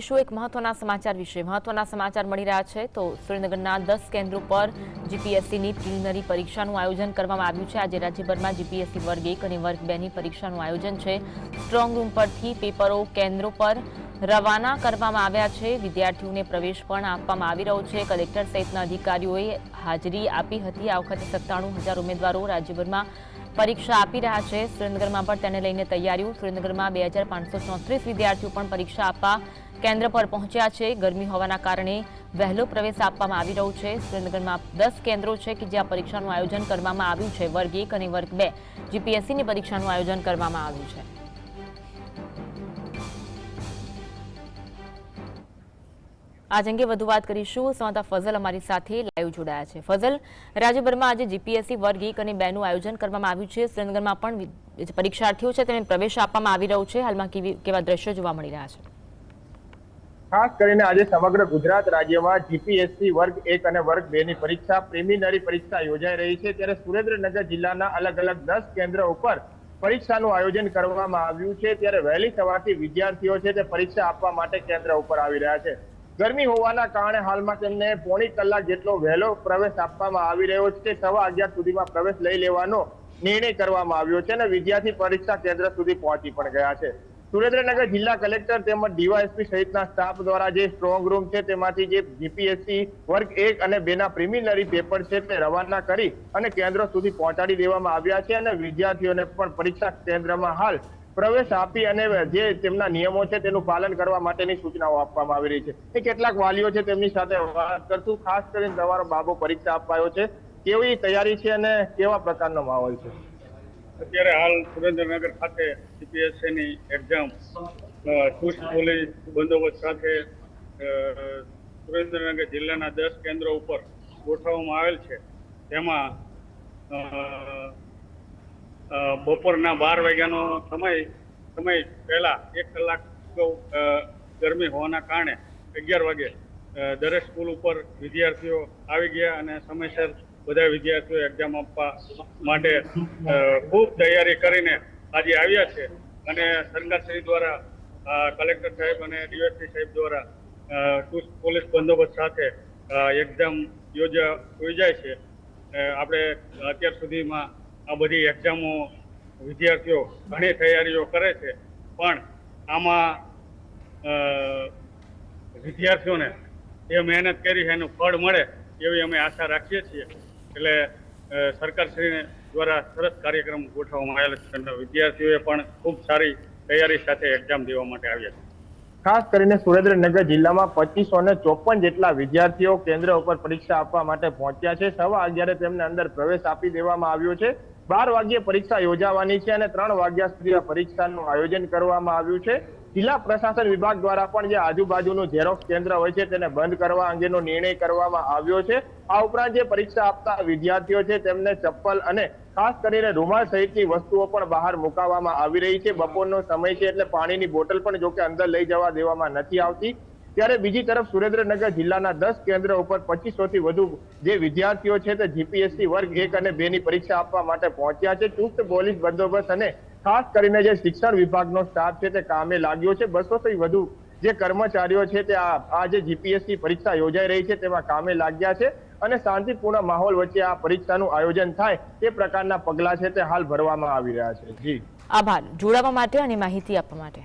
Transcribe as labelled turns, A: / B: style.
A: શું એક મહત્વના સમાચાર વિશે. મહત્વના સમાચાર મળી રહ્યા છે તો સુરેન્દ્રનગરના દસ કેન્દ્રો પર જીપીએસસીની પ્રિલિમિનરી પરીક્ષાનું આયોજન કરવામાં આવ્યું છે. આજે રાજ્યભરમાં જીપીએસસી વર્ગ એક અને વર્ગ બેની પરીક્ષાનું આયોજન છે. સ્ટ્રોંગ રૂમ પરથી પેપરો કેન્દ્રો પર રવાના કરવામાં આવ્યા છે. વિદ્યાર્થીઓને પ્રવેશ પણ આપવામાં આવી રહ્યો છે. કલેક્ટર સહિતના અધિકારીઓએ હાજરી આપી હતી. આ વખતે સત્તાણું હજાર ઉમેદવારો રાજ્યભરમાં પરીક્ષા આપી રહ્યા છે. સુરેન્દ્રનગરમાં પણ તેને લઈને તૈયારીઓ. સુરેન્દ્રનગરમાં બે વિદ્યાર્થીઓ પણ પરીક્ષા આપવા કેન્દ્ર પર પહોંચ્યા છે. ગરમી હોવાના કારણે વહેલો પ્રવેશ આપવામાં આવી રહ્યો છે. સુરેન્દ્રનગરમાં દસ કેન્દ્રો છે કે જ્યાં પરીક્ષાનું આયોજન કરવામાં આવ્યું છે. વર્ગ એક અને વર્ગ બે જીપીએસસીની પરીક્ષાનું આયોજન કરવામાં આવ્યું છે. આજ અંગે વધુ વાત કરીશું. સંવાદદાતા ફઝલ અમારી સાથે લાઈવ જોડાયા છે. ફઝલ, રાજ્યભરમાં આજે જીપીએસસી વર્ગ એક અને બે નું આયોજન કરવામાં આવ્યું છે. સુરેન્દ્રનગરમાં પણ પરીક્ષાર્થીઓ છે તેને પ્રવેશ આપવામાં આવી રહ્યો છે. હાલમાં કેવા દ્રશ્યો જોવા મળી રહ્યા છે?
B: ખાસ કરીને આજે સમગ્ર ગુજરાત રાજ્યમાં જીપીએસસી વર્ગ એક અને વર્ગ બે ની પરીક્ષા, પ્રિલિમિનરી પરીક્ષા યોજાઈ રહી છે. ત્યારે સુરેન્દ્રનગર જિલ્લાના અલગ અલગ દસ કેન્દ્ર ઉપર પરીક્ષાનું આયોજન કરવામાં આવ્યું છે. ત્યારે વહેલી સવારથી વિદ્યાર્થીઓ છે તે પરીક્ષા આપવા માટે કેન્દ્ર ઉપર આવી રહ્યા છે. ગરમી હોવાના કારણે હાલમાં તેમને પોણી કલાક જેટલો વહેલો પ્રવેશ આપવામાં આવી રહ્યો છે. સવા અગિયાર સુધીમાં પ્રવેશ લઈ લેવાનો નિર્ણય કરવામાં આવ્યો છે અને વિદ્યાર્થી પરીક્ષા કેન્દ્ર સુધી પહોંચી પણ ગયા છે. સુરેન્દ્રનગર જિલ્લા કલેક્ટર તેમજ ડીવાયએસપી સહિતના સ્ટાફ દ્વારા જે સ્ટ્રોંગ રૂમ છે, તેમાંથી જે જીપીએસસી વર્ગ એક અને બે ના પ્રિલિમિનરી પેપર છે, તે રવાના કરી અને કેન્દ્રો સુધી પહોંચાડી દેવામાં આવ્યા છે અને વિદ્યાર્થીઓને પણ પરીક્ષા કેન્દ્રમાં હાલ પ્રવેશ આપી અને જે તેમના નિયમો છે, તેનું પાલન કરવા માટેની સૂચનાઓ આપવામાં આવી રહી છે. એ કેટલાક વાલીઓ છે, તેમની સાથે વાત કરશું. ખાસ કરીને તમારો બાબો પરીક્ષા અપાયો છે. કેવી તૈયારી છે અને કેવા પ્રકારનો માહોલ છે?
C: અત્યારે હાલ સુરેન્દ્રનગર ખાતે સીપીએસસીની એક્ઝામ ચુસ્ત પોલીસ બંદોબસ્ત સાથે સુરેન્દ્રનગર જિલ્લાના દસ કેન્દ્રો ઉપર ગોઠવવામાં આવેલ છે. તેમાં બપોરના બાર વાગ્યાનો સમય સમય પહેલા એક કલાક ગરમી હોવાના કારણે અગિયાર વાગે દરેક સ્કૂલ ઉપર વિદ્યાર્થીઓ આવી ગયા અને સમયસર બધા વિદ્યાર્થીઓ એક્ઝામ આપવા માટે ખૂબ તૈયારી કરીને આજે આવ્યા છે. અને સરકારશ્રી દ્વારા કલેક્ટર સાહેબ અને ડીએસપી સાહેબ દ્વારા પોલીસ બંદોબસ્ત સાથે એક્ઝામ યોજા યોજાય છે. આપણે અત્યાર સુધીમાં આ બધી એક્ઝામો વિદ્યાર્થીઓ ઘણી તૈયારીઓ કરે છે. પણ આમાં વિદ્યાર્થીઓને જે મહેનત કરી એનું ફળ મળે એવી અમે આશા રાખીએ છીએ. એટલે સરકારશ્રી દ્વારા સરસ કાર્યક્રમ ગોઠવવામાં આવેલ છે વિદ્યાર્થીઓએ પણ ખૂબ સારી તૈયારી સાથે એક્ઝામ દેવા માટે આવ્યા છે.
B: ખાસ કરીને સુરેન્દ્રનગર જિલ્લામાં પચીસો ને ચોપન જેટલા વિદ્યાર્થીઓ કેન્દ્ર ઉપર પરીક્ષા આપવા માટે પહોંચ્યા છે. સવા અગિયારે તેમને અંદર પ્રવેશ આપી દેવામાં આવ્યો છે બાર વાગ્યે પરીક્ષા યોજાવાની છે અને ત્રણ વાગ્યા સુધી આ પરીક્ષાનું આયોજન કરવામાં આવ્યું છે. જિલ્લા પ્રશાસન વિભાગ દ્વારા પણ જે આજુબાજુનું ઝેરોક્ષ કેન્દ્ર હોય છે તેને બંધ કરવા અંગેનો નિર્ણય કરવામાં આવ્યો છે. આ ઉપરાંત જે પરીક્ષા આપતા વિદ્યાર્થીઓ છે તેમને ચપ્પલ અને ખાસ કરીને રૂમાલ સહિતની વસ્તુઓ પણ બહાર મુકાવવામાં આવી રહી છે. બપોરનો સમય છે એટલે પાણીની બોટલ પણ જોકે અંદર લઈ જવા દેવામાં નથી આવતી. ત્યારે બીજી તરફ સુરેન્દ્રનગર જિલ્લાના દસ કેન્દ્ર ઉપર પચીસો થી વધુ જે વિદ્યાર્થીઓ છે તે જીપીએસસી વર્ગ એક અને બે ની પરીક્ષા આપવા માટે પહોંચ્યા છે. ચુસ્ત પોલીસ બંદોબસ્ત અને ખાસ કરીને જે શિક્ષણ વિભાગનો સ્ટાફ છે તે કામે લાગ્યો છે. બસો થી વધુ જે કર્મચારીઓ છે તે આ આ જે જીપીએસસી પરીક્ષા યોજાઈ રહી છે તેમાં કામે લાગ્યા છે અને શાંતિપૂર્ણ માહોલ વચ્ચે આ પરીક્ષાનું આયોજન થાય તે પ્રકારના પગલા છે તે હાલ ભરવામાં આવી રહ્યા છે. જી.
A: આભાર. જોડાવા માટે અને માહિતી આપવા માટે.